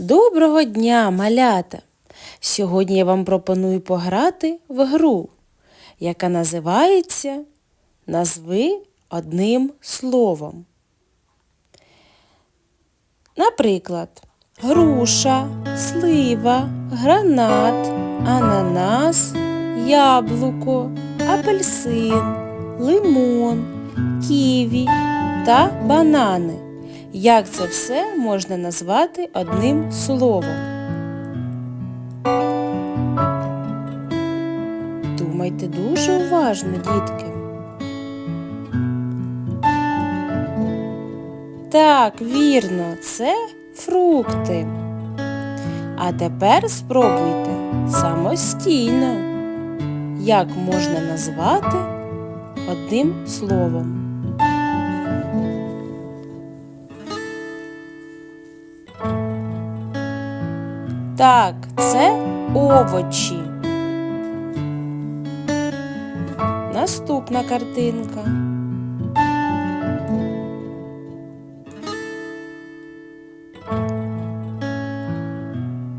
Доброго дня, малята! Сьогодні я вам пропоную пограти в гру, яка називається Назви одним словом. Наприклад, груша, слива, гранат, ананас, яблуко, апельсин, лимон, ківі та банани. Як це все можна назвати одним словом? Думайте дуже уважно, дітки. Так, вірно, це фрукти. А тепер спробуйте самостійно, як можна назвати одним словом. Так, це овочі. Наступна картинка.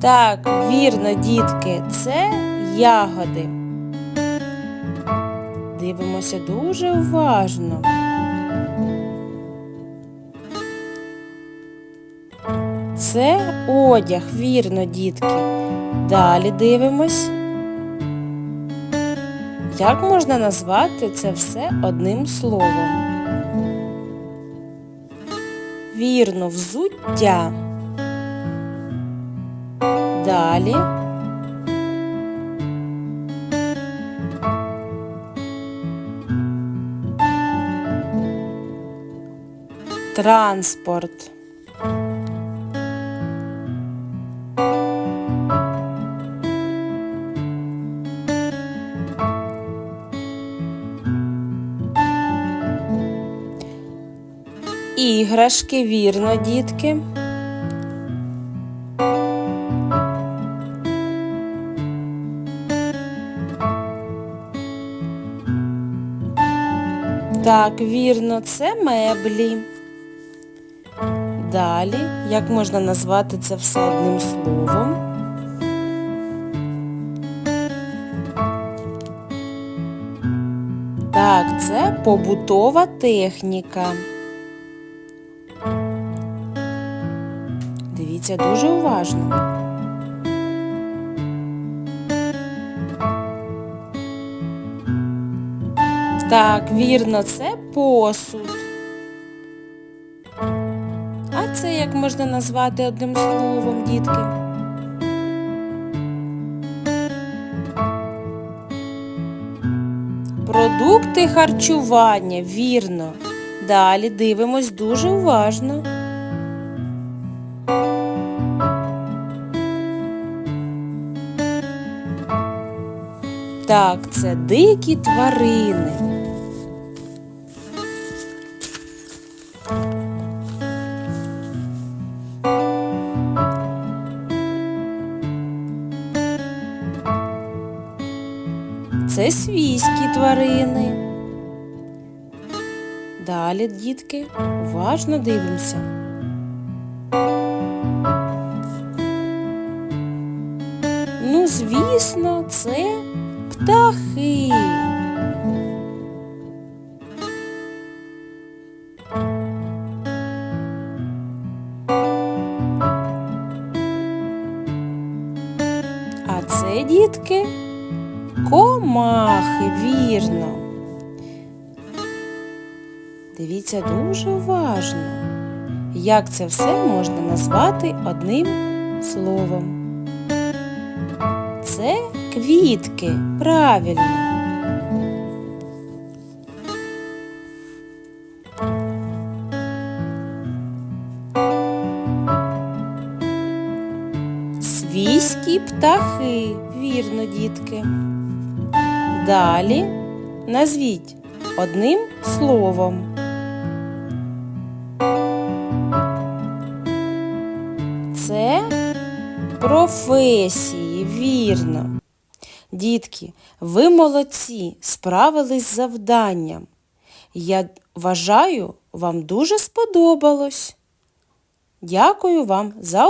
Так, вірно, дітки, це ягоди. Дивимося дуже уважно. Це одяг, вірно, дітки. Далі дивимось. Як можна назвати це все одним словом? Вірно, взуття. Далі. Транспорт. Іграшки, вірно, дітки. Так, вірно, це меблі. Далі, як можна назвати це все одним словом? Так, це побутова техніка. Дивіться дуже уважно. Так, вірно, це посуд. А це як можна назвати одним словом, дітки? Продукти харчування, вірно. Далі дивимось дуже уважно. Так, це дикі тварини. Це свійські тварини. Далі, дітки, уважно дивимося. Ну, звісно, це птахи. А це, дітки, комахи, вірно. Дивіться дуже уважно, як це все можна назвати одним словом. Квітки, правильно. Свійські птахи, вірно, дітки. Далі назвіть одним словом. Це професії, вірно. Дітки, ви молодці, справились з завданням. Я вважаю, вам дуже сподобалось. Дякую вам за увагу.